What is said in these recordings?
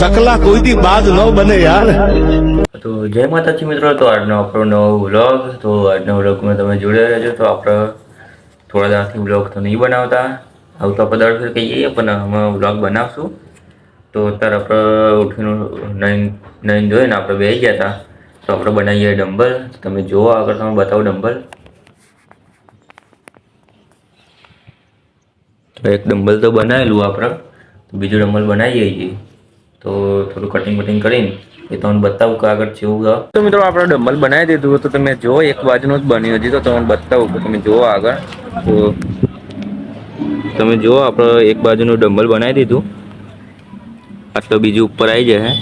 ચકલા કોઈથી બાદ ન બને યાર. તો જય માતાજી મિત્રો, તો આજનો આપણો નવો વ્લોગ, તો આજના વ્લોગમાં તમે જોડાઈ રહેજો. તો આપણે થોડા દાડાથી વ્લોગ તો નહીં બનાવતા. આવું તો દર ફેર કહીએ પણ અમે વ્લોગ બનાવશું. તો અત્યારે આપણે ઉઠીને નહીં નહીં જોઈને આપણે બે ગયા હતા. તો આપણે બનાવીએ ડંબલ. તમે જુઓ આગળ, તમે બતાવો ડંબલ. એક ડમ્બલ તો બનાવેલું આપણે. બીજું ડમ્બલ બનાવીએ છીએ. તો થોડું કટિંગ બટિંગ કરીને એ તમને બતાવું કે આગળ જેવું તો મિત્રો આપણે ડમ્બલ બનાવી દીધું તો તમે જુઓ, એક બાજુનું જ બન્યું હજી તો તમને બતાવું કે તમે જુઓ આગળ. તો તમે જુઓ, આપણે એક બાજુનું ડમ્બલ બનાવી દીધું. આટલો બીજું ઉપર આવી જાય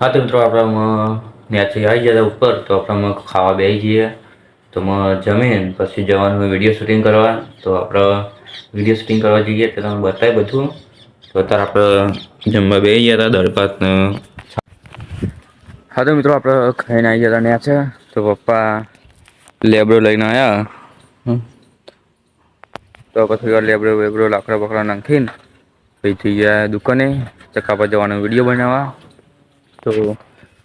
હા. તો મિત્રો, આપણે ત્યાંથી આવી ગયા ઉપર તો આપણે ખાવા બેસી જઈએ. તો જમીન પછી જવાનું વીડિયો શૂટિંગ કરવા. તો આપણે વીડિયો શૂટિંગ કરવા જઈએ તો તમને બતાવી બધું. તો અત્યારે આપણે જમવા બેસી ગયા હતા દાળ હા તો મિત્રો આપણે ખાઈને આવી ગયા હતા છે. તો પપ્પા લેબડો લઈને આવ્યા. તો પછી લેબડો વેબડો લાકડા બકડા નાખીને પછી થઈ ગયા દુકાને ચક્કા પર જવાનો વીડિયો બનાવવા. તો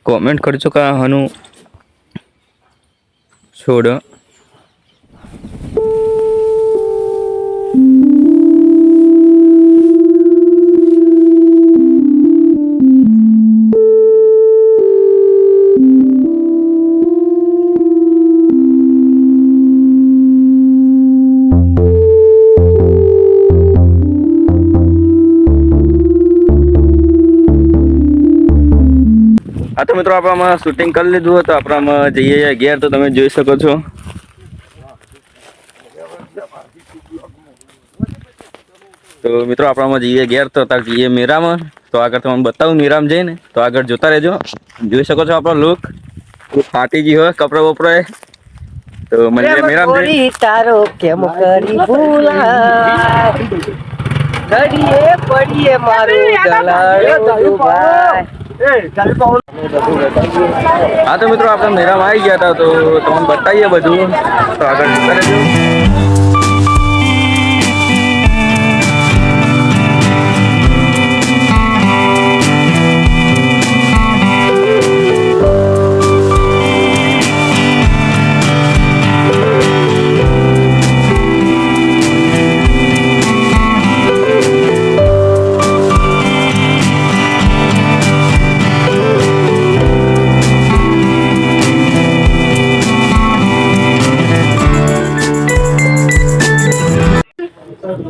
કોમેન્ટ કરજો કે આનું છોડ. હા તો મિત્રો આપણે આમાં શૂટિંગ કરી લીધું હતું આપણે આમાં જઈએ ઘેર તો તમે જોઈ શકો છો. તો મિત્રો આપણે આમાં જઈએ ઘેર તો તાર જઈએ મેરામાં. તો આગળ તમને બતાવું મેરામ જઈને. તો આગળ જોતા રહેજો. જોઈ શકો છો આપણો લુક ફાટી ગઈ હોય કપડા વપરાય તો મને મેરામ તારો કેમ કરી ઘડીએ પડીએ મારું ગલાડું ભાઈ હા તો મિત્રો આપણે મેરામ આવી ગયા હતા તો તમને બતાવીએ બધું. તો આગળ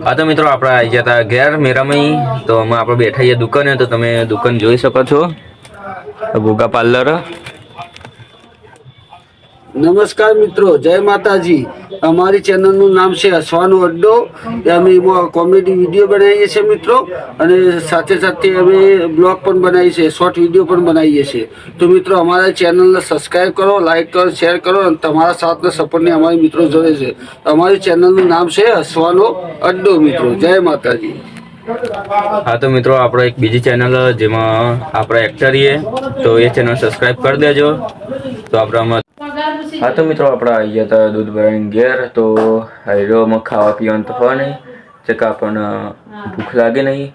હા, તો મિત્રો, આપણે આવી ગયા હતા ઘેર મેરામાં તો અમે આપણે બેઠા છીએ દુકાને, તો તમે દુકાન જોઈ શકો છો. ભૂગા પાર્લર. નમસ્કાર મિત્રો, જય માતાજી. અમારી ચેનલનું નામ છે હસવાનો અડ્ડો. અમે કોમેડી વીડિયો બનાવીએ છીએ મિત્રો. અને સાથે સાથે અમે બ્લોગ પણ બનાવીએ છીએ, શોર્ટ વીડિયો પણ બનાવીએ છીએ. તો મિત્રો, અમારા ચેનલને સબસ્ક્રાઈબ કરો, લાઇક કરો, શેર કરો અને તમારા સાથના સપોર્ટને અમારી મિત્રો જોડે છે. અમારી ચેનલનું નામ છે હસવાનો અડ્ડો મિત્રો. જય માતાજી. હા, તો મિત્રો, આપણે એક બીજી ચેનલ જેમાં આપણે એક્ટરીએ તો એ ચેનલ સબસ્ક્રાઈબ કરી દેજો. તો આપણે આમાં હા, તો મિત્રો આપણે આવી ગયા હતા દૂધ ભરાઈને ઘેર, તો હાઈરોમાં ખાવા પીવાનું તો હોય નહીં ચકા પણ ભૂખ લાગે નહીં.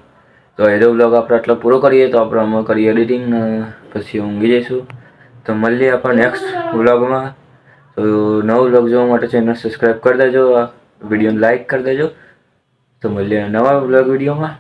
તો હાઈરો બ્લોગ આપણે આટલો પૂરો કરીએ, તો આપણે અમે કરીએ એડિટિંગ પછી ઊંઘી જઈશું. તો મળીએ આપણે નેક્સ્ટ વ્લોગમાં. તો નવો વ્લોગ જોવા માટે ચેનલ સબસ્ક્રાઈબ કરી દેજો વિડીયોને લાઇક કરી દેજો. તો મળીએ નવા વ્લોગ વિડીયોમાં.